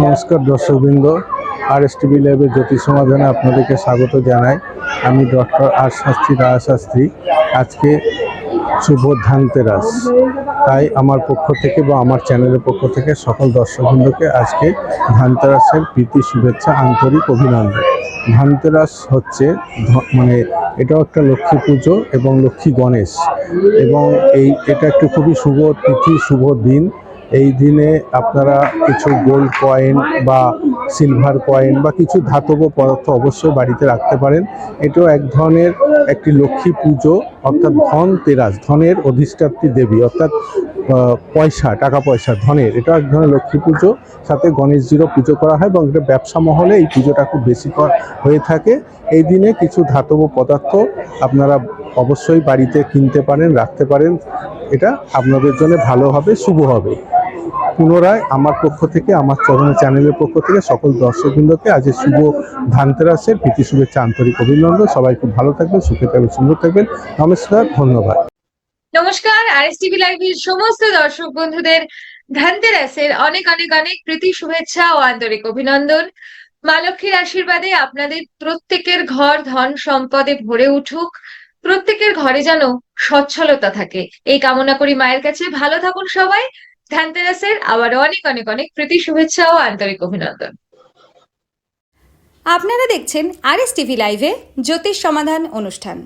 নমস্কার দর্শকবৃন্দ আর S TV ল্যাবের জ্যোতিষ সমাধানে আপনাদেরকে স্বাগত জানাই। আমি ডক্টর আর শাস্ত্রী রায় শাস্ত্রী আজকে শুভ ধানতেরাস তাই আমার পক্ষ থেকে বা আমার চ্যানেলের পক্ষ থেকে সকল দর্শকবৃন্দকে আজকে ধানতেরাসের প্রীতি, শুভেচ্ছা, আন্তরিক অভিনন্দন। ধানতেরাস হচ্ছে মানে এটাও একটা লক্ষ্মী পুজো এবং লক্ষ্মী গণেশ। এবং এই, এটা একটু খুবই শুভ তিথি, শুভ দিন। এই দিনে আপনারা কিছু গোল্ড কয়েন বা সিলভার কয়েন বা কিছু ধাতব পদার্থ অবশ্যই বাড়িতে রাখতে পারেন। এটাও এক ধরনের একটি লক্ষ্মী পুজো, অর্থাৎ ধন তেরাস ধনের অধিষ্ঠাত্রী দেবী, অর্থাৎ পয়সা, টাকা পয়সা, ধনের এটা এক ধরনের লক্ষ্মী পুজো। সাথে গণেশজিরও পুজো করা হয় এবং এটা ব্যবসা মহলে এই পুজোটা খুব বেশি হয়ে থাকে। এই দিনে কিছু ধাতব পদার্থ আপনারা অবশ্যই বাড়িতে কিনতে পারেন, রাখতে পারেন। এটা আপনাদের জন্য ভালো হবে, শুভ হবে। পুনরায় আমার পক্ষ থেকে, আমার চরণের চ্যানেলের পক্ষ থেকে সকল দর্শকবৃন্দকে আজ শুভ ধানতেরাসের প্রীতি, শুভেচ্ছা, আন্তরিক অভিনন্দন। সবাই খুব ভালো থাকবেন, সুখে থাকবেন, সুন্দর থাকবেন। নমস্কার, ধন্যবাদ। নমস্কার আর এস টিভি লাইভের সমস্ত দর্শক বন্ধুদের ধনতেরাসের অনেক অনেক অনেক প্রীতি, শুভেচ্ছা ও আন্তরিক অভিনন্দন। মা লক্ষ্মীর আশীর্বাদে আপনাদের প্রত্যেকের ঘর ধন সম্পদে ভরে উঠুক। প্রত্যেকের ঘরে যেন সচ্ছলতা থাকে। এই কামনা করি মায়ের কাছে। ভালো থাকুন সবাই। ধনতেরাসের আবার অনেক অনেক অনেক প্রীতি, শুভেচ্ছা ও আন্তরিক অভিনন্দন। আপনারা দেখছেন আর এস টিভি লাইভে জ্যোতিষ সমাধান অনুষ্ঠান।